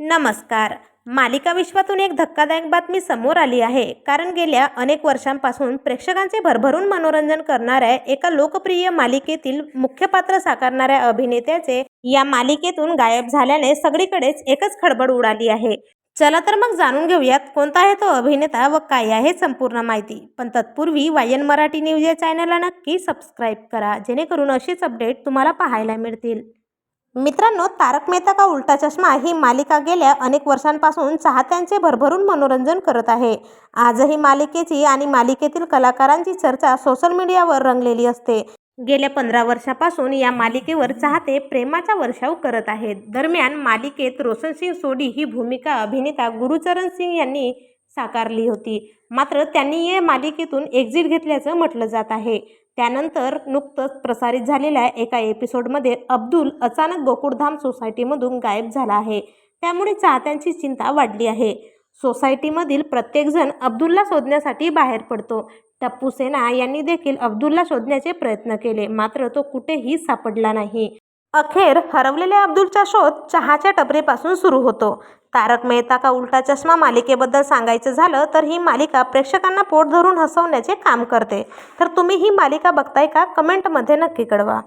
नमस्कार. मालिका विश्वातून एक धक्कादायक बातमी समोर आली आहे. कारण गेल्या अनेक वर्षांपासून प्रेक्षकांचे भरभरून मनोरंजन करणाऱ्या एका लोकप्रिय मालिकेतील मुख्य पात्र साकारणाऱ्या अभिनेत्याचे या मालिकेतून गायब झाल्याने सगळीकडेच एकच खळबळ उडाली आहे. चला तर मग जाणून घेऊयात कोणता आहे तो अभिनेता व काय आहे संपूर्ण माहिती. पण तत्पूर्वी वायन मराठी न्यूज या चॅनलला नक्की सबस्क्राईब करा. जेणेकरून अशीच अपडेट तुम्हाला पाहायला मिळतील. मित्रांनो तारक मेहता का उलटा चष्मा ही मालिका गेल्या अनेक वर्षांपासून चाहत्यांचे भरभरून मनोरंजन करत आहे. आजही मालिकेची आणि मालिकेतील कलाकारांची चर्चा सोशल मीडियावर रंगलेली असते. गेल्या पंधरा वर्षापासून या मालिकेवर चाहते प्रेमाचा वर्षाव करत आहेत. दरम्यान मालिकेत रोशन सिंग सोडी ही भूमिका अभिनेता गुरुचरण सिंग यांनी साकारली होती. मात्र त्यांनी या मालिकेतून एक्झिट घेतल्याचं म्हटलं जात आहे. त्यानंतर नुकतंच प्रसारित झालेल्या एका एपिसोडमध्ये अब्दुल अचानक गोकुळधाम सोसायटीमधून गायब झाला आहे. त्यामुळे चाहत्यांची चिंता वाढली आहे. सोसायटीमधील प्रत्येकजण अब्दुलला शोधण्यासाठी बाहेर पडतो. टप्पू सेना यांनी देखील अब्दुलला शोधण्याचे प्रयत्न केले. मात्र तो कुठेही सापडला नाही. अखेर हरवलेल्या अब्दुलचा शोध चहाच्या टपरीपासून सुरू होतो. तारक मेहता का उलटा चष्मा मालिकेबद्दल सांगायचं झालं तर ही मालिका प्रेक्षकांना पोट धरून हसवण्याचे काम करते. तर तुम्ही ही मालिका बघताय का? कमेंटमध्ये नक्की कळवा.